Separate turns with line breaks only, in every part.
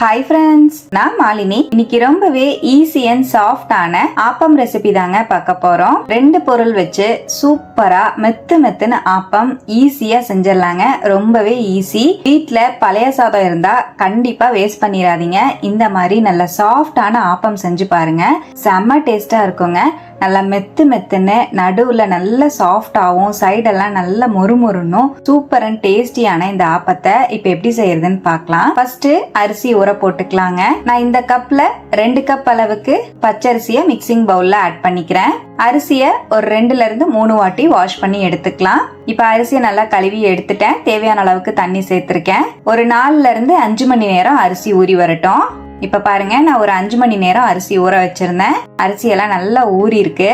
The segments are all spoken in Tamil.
ஹாய் ஃப்ரெண்ட்ஸ் நான் மாலினி. இன்னைக்கு ரொம்பவே ஈஸி அண்ட் சாஃப்டான ஆப்பம் ரெசிபி தாங்க பார்க்க போறோம். ரெண்டு பொருள் வச்சு சூப்பரா மெத்து மெத்துன்னு ஆப்பம் ஈஸியா செஞ்சிடலாங்க. ரொம்பவே ஈஸி வீட்ல பழைய சாதம் இருந்தா கண்டிப்பா வேஸ்ட் பண்ணிடாதீங்க. இந்த மாதிரி நல்ல சாஃப்டான ஆப்பம் செஞ்சு பாருங்க. செம்ம டேஸ்டா இருக்குங்க. நல்லா மெத்து மெத்துன்னு நடுவுல நல்ல சாஃப்டாகவும் சைடெல்லாம் நல்ல மொறுமொறுன்னும் சூப்பர் அண்ட் டேஸ்டியான இந்த ஆப்பத்தை இப்போ எப்படி செய்யறதுன்னு பார்க்கலாம். ஃபர்ஸ்ட் அரிசி ஊற போட்டுக்கலாங்க. நான் இந்த கப்ல ரெண்டு கப் அளவுக்கு பச்சரிசியை மிக்சிங் பவுல்ல ஆட் பண்ணிக்கிறேன். அரிசியை ஒரு ரெண்டுல இருந்து மூணு வாட்டி வாஷ் பண்ணி எடுத்துக்கலாம். இப்போ அரிசியை நல்லா கழுவி எடுத்துட்டேன். தேவையான அளவுக்கு தண்ணி சேர்த்திருக்கேன். ஒரு நாலுல இருந்து அஞ்சு மணி நேரம் அரிசி ஊறி வரட்டும். இப்ப பாருங்க நான் ஒரு அஞ்சு மணி நேரம் அரிசி ஊற வச்சிருந்தேன். அரிசி எல்லாம் நல்லா ஊறி இருக்கு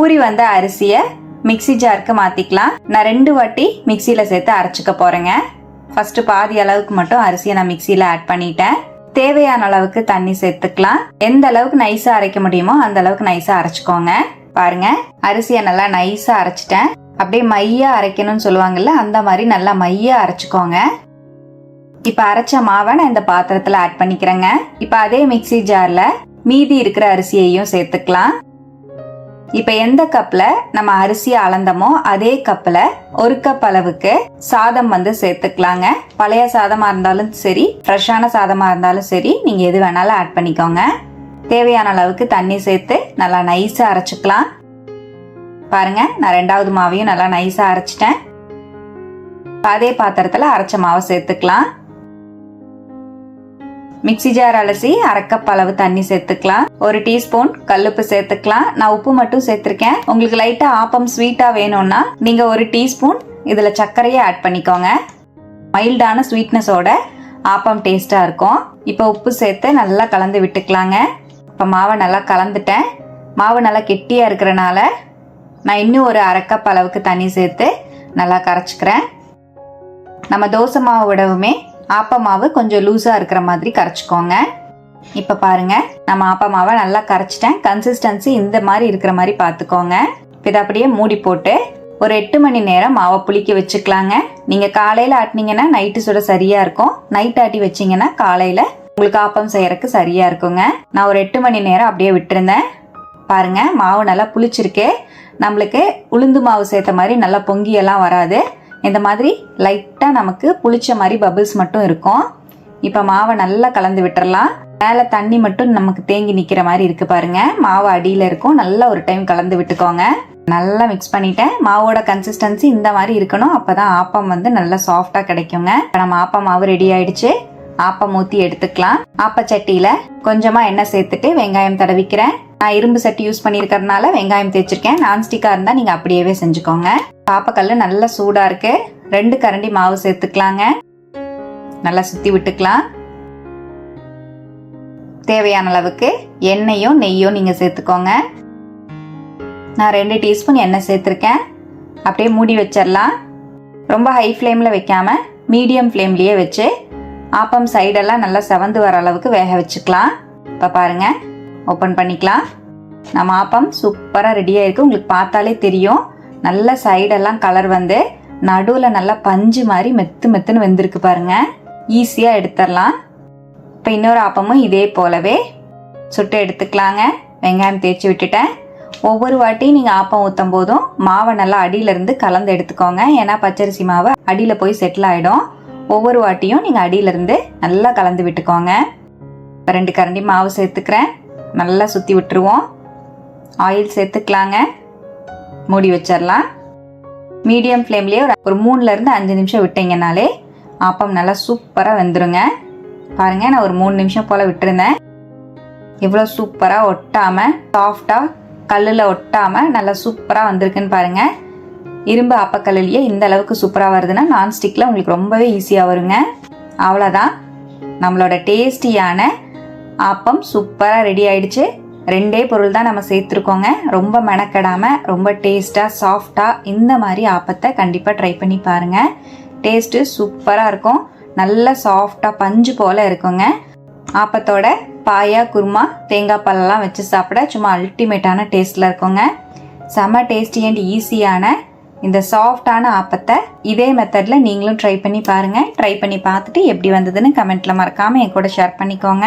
ஊறி வந்த அரிசிய மிக்ஸி ஜாருக்கு மாத்திக்கலாம். நான் ரெண்டு வாட்டி மிக்சியில சேர்த்து அரைச்சிக்க போறேங்க. ஃபர்ஸ்ட் பாதி அளவுக்கு மட்டும் அரிசியை நான் மிக்சியில ஆட் பண்ணிட்டேன். தேவையான அளவுக்கு தண்ணி சேர்த்துக்கலாம். எந்த அளவுக்கு நைஸா அரைக்க முடியுமோ அந்த அளவுக்கு நைஸா அரைச்சிக்கோங்க. பாருங்க அரிசியை நல்லா நைஸா அரைச்சிட்டேன். அப்படியே மையா அரைக்கணும்னு சொல்லுவாங்கல்ல அந்த மாதிரி நல்லா மையா அரைச்சிக்கோங்க. இப்போ அரைச்ச மாவை நான் இந்த பாத்திரத்தில் ஆட் பண்ணிக்கிறேங்க. இப்போ அதே மிக்ஸி ஜாரில் மீதி இருக்கிற அரிசியையும் சேர்த்துக்கலாம். இப்போ எந்த கப்பில் நம்ம அரிசியை அளந்தமோ அதே கப்பில் ஒரு கப் அளவுக்கு சாதம் வந்து சேர்த்துக்கலாங்க. பழைய சாதமாக இருந்தாலும் சரி ஃப்ரெஷ்ஷான சாதமாக இருந்தாலும் சரி நீங்கள் எது வேணாலும் ஆட் பண்ணிக்கோங்க. தேவையான அளவுக்கு தண்ணி சேர்த்து நல்லா நைஸாக அரைச்சிக்கலாம். பாருங்க நான் ரெண்டாவது மாவையும் நல்லா நைஸாக அரைச்சிட்டேன். அதே பாத்திரத்தில் அரைச்ச மாவை சேர்த்துக்கலாம். மிக்ஸி ஜார் அலசி அரைக்கப் அளவு தண்ணி சேர்த்துக்கலாம். ஒரு டீஸ்பூன் கல்லுப்பு சேர்த்துக்கலாம். நான் உப்பு மட்டும் சேர்த்திருக்கேன். உங்களுக்கு லைட்டா ஆப்பம் ஸ்வீட்டா வேணும்னா நீங்க ஒரு டீஸ்பூன் இதுல சர்க்கரையை ஆட் பண்ணிக்கோங்க. மைல்டான ஸ்வீட்னஸோட ஆப்பம் டேஸ்டா இருக்கும். இப்போ உப்பு சேர்த்து நல்லா கலந்து விட்டுக்கலாங்க. இப்போ மாவை நல்லா கலந்துட்டேன். மாவு நல்லா கெட்டியா இருக்கிறனால நான் இன்னும் ஒரு அரைக்கப் அளவுக்கு தண்ணி சேர்த்து நல்லா கரைச்சிக்கிறேன். நம்ம தோசை மாவு விடவுமே ஆப்ப மாவு கொஞ்சம் லூஸாக இருக்கிற மாதிரி கரைச்சிக்கோங்க. இப்போ பாருங்க நம்ம ஆப்ப மாவை நல்லா கரைச்சிட்டேன். கன்சிஸ்டன்சி இந்த மாதிரி இருக்கிற மாதிரி பார்த்துக்கோங்க. இதை அப்படியே மூடி போட்டு ஒரு எட்டு மணி நேரம் மாவை புளிக்க வச்சுக்கலாங்க. நீங்கள் காலையில் ஆட்டினீங்கன்னா நைட்டு சுட சரியாக இருக்கும். நைட் ஆட்டி வச்சிங்கன்னா காலையில் உங்களுக்கு ஆப்பம் செய்யறதுக்கு சரியாக இருக்குங்க. நான் ஒரு எட்டு மணி நேரம் அப்படியே விட்டுருந்தேன். பாருங்க மாவு நல்லா புளிச்சிருக்கு. நம்மளுக்கு உளுந்து மாவு சேர்த்த மாதிரி நல்லா பொங்கியெல்லாம் வராது. இந்த மாதிரி லைட்டாக நமக்கு புளிச்ச மாதிரி பபிள்ஸ் மட்டும் இருக்கும். இப்போ மாவை நல்லா கலந்து விட்டுறலாம். மேலே தண்ணி மட்டும் நமக்கு தேங்கி நிற்கிற மாதிரி இருக்கு பாருங்க. மாவு அடியில் இருக்கும். நல்லா ஒரு டைம் கலந்து விட்டுக்கோங்க. நல்லா மிக்ஸ் பண்ணிட்டேன். மாவோட கன்சிஸ்டன்சி இந்த மாதிரி இருக்கணும். அப்பதான் ஆப்பம் வந்து நல்லா சாஃப்டாக கிடைக்குங்க. இப்போ நம்ம ஆப்பம் மாவு ரெடி ஆயிடுச்சு. ஆப்பம் ஊற்றி எடுத்துக்கலாம். ஆப்பச்சட்டியில கொஞ்சமாக எண்ணெய் சேர்த்துட்டு வெங்காயம் தடவிக்கிறேன். நான் இரும்பு சட்டி யூஸ் பண்ணியிருக்கறதுனால வெங்காயம் தேய்ச்சிருக்கேன். நான்ஸ்டிக்காக இருந்தால் நீங்கள் அப்படியே செஞ்சுக்கோங்க. பாப்பக்கல் நல்லா சூடாக இருக்கு. ரெண்டு கரண்டி மாவு சேர்த்துக்கலாங்க. நல்லா சுற்றி விட்டுக்கலாம். தேவையான அளவுக்கு எண்ணெயும் நெய்யும் நீங்கள் சேர்த்துக்கோங்க. நான் ரெண்டு டீஸ்பூன் எண்ணெய் சேர்த்துருக்கேன். அப்படியே மூடி வச்சிடலாம் ரொம்ப ஹை ஃப்ளேமில் வைக்காம மீடியம் ஃப்ளேம்லேயே வச்சு ஆப்பம் சைடெல்லாம் நல்லா செவந்து வர அளவுக்கு வேக வச்சுக்கலாம். இப்போ பாருங்க ஓப்பன் பண்ணிக்கலாம். நம்ம ஆப்பம் சூப்பராக ரெடியாக இருக்குது உங்களுக்கு பார்த்தாலே தெரியும். நல்ல சைடெல்லாம் கலர் வந்து நடுவில் நல்லா பஞ்சு மாதிரி மெத்து மெத்துன்னு வெந்திருக்கு பாருங்க. ஈஸியாக எடுத்துடலாம். இப்போ இன்னொரு ஆப்பமும் இதே போலவே சுட்டு எடுத்துக்கலாங்க. வெங்காயம் தேய்ச்சி விட்டுட்டேன். ஒவ்வொரு வாட்டியும் நீங்கள் ஆப்பம் ஊற்றும் போதும் மாவை நல்லா அடியிலேருந்து கலந்து எடுத்துக்கோங்க. ஏன்னா பச்சரிசி மாவு அடியில் போய் செட்டில் ஆகிடும் ஒவ்வொரு வாட்டியும் நீங்கள் அடியிலேருந்து நல்லா கலந்து விட்டுக்கோங்க. இப்போ ரெண்டு கரண்டி மாவு சேர்த்துக்கிறேன். நல்லா சுற்றி விட்டுருவோம். ஆயில் சேர்த்துக்கலாங்க. மூடி வச்சிடலாம் மீடியம் ஃப்ளேம்லேயே ஒரு ஒரு மூணுலேருந்து அஞ்சு நிமிஷம் விட்டீங்கனாலே ஆப்பம் நல்லா சூப்பராக வெந்துருங்க. பாருங்கள் நான் ஒரு மூணு நிமிஷம் போல் விட்டுருந்தேன். இவ்வளோ சூப்பராக ஒட்டாமல் சாஃப்டாக கல்லில் ஒட்டாமல் நல்லா சூப்பராக வந்திருக்குன்னு பாருங்கள் இரும்பு அப்பக்கல்லையே இந்த அளவுக்கு சூப்பராக வருதுன்னா நான்ஸ்டிக்கில் உங்களுக்கு ரொம்பவே ஈஸியாக வருங்க. அவ்வளோதான் நம்மளோட டேஸ்டியான ஆப்பம் சூப்பராக ரெடி ஆயிடுச்சு. ரெண்டே பொருள் தான் நம்ம சேர்த்துருக்கோங்க. ரொம்ப மெனக்கெடாமல் ரொம்ப டேஸ்ட்டாக சாஃப்டாக இந்த மாதிரி ஆப்பத்தை கண்டிப்பாக ட்ரை பண்ணி பாருங்கள் டேஸ்ட்டு சூப்பராக இருக்கும். நல்ல சாஃப்டாக பஞ்சு போல் இருக்குங்க. ஆப்பத்தோட பாயா குருமா தேங்காய் பாலெல்லாம் வச்சு சாப்பிட சும்மா அல்டிமேட்டான டேஸ்ட்டில் இருக்குங்க. செம்ம டேஸ்டி அண்ட் ஈஸியான இந்த சாஃப்டான ஆப்பத்தை இதே மெத்தடில் நீங்களும் ட்ரை பண்ணி பாருங்க. ட்ரை பண்ணி பார்த்துட்டு எப்படி வந்ததுன்னு கமெண்ட்டில் மறக்காமல் என் கூட ஷேர் பண்ணிக்கோங்க.